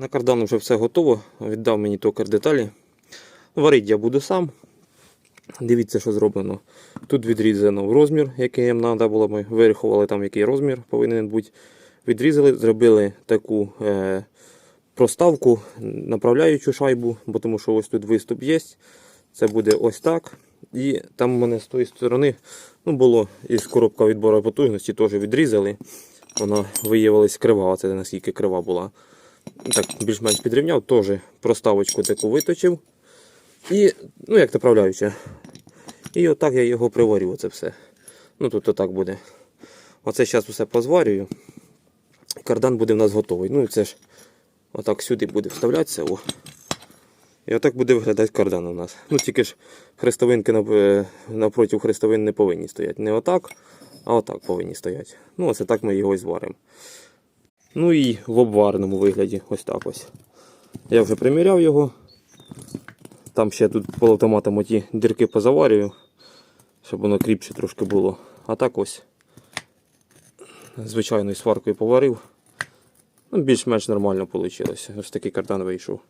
На кардан вже все готово. Віддав мені токар деталі. Варити я буду сам. Дивіться, що зроблено. Тут відрізано в розмір, який їм треба було. Ми вирахували там, який розмір повинен бути. Відрізали, зробили таку е, проставку, направляючу шайбу, бо тому що ось тут виступ є. Це буде ось так. І там у мене з тої сторони ну, було із коробка відбору потужності, теж відрізали. Вона виявилась крива, це наскільки крива була. Так, більш-менш підрівняв, теж проставочку таку виточив. І, ну, як направляюча. І отак я його приварю, оце все. Ну тут отак буде. Оце зараз все позварюю. Кардан буде в нас готовий. Ну і це ж отак сюди буде вставлятися. О. І отак буде виглядати кардан у нас. Ну тільки ж хрестовинки е, напроти хрестовин не повинні стояти. Не отак, а отак повинні стояти. Ну, оце так ми його і зваримо. Ну і в обвареному вигляді, ось так ось. Я вже приміряв його. Там ще тут полуавтоматом оті дірки позаварюю, щоб воно кріпше трошки було. А так ось звичайною сваркою поварив. Ну, більш-менш нормально вийшло. Ось такий кардан вийшов.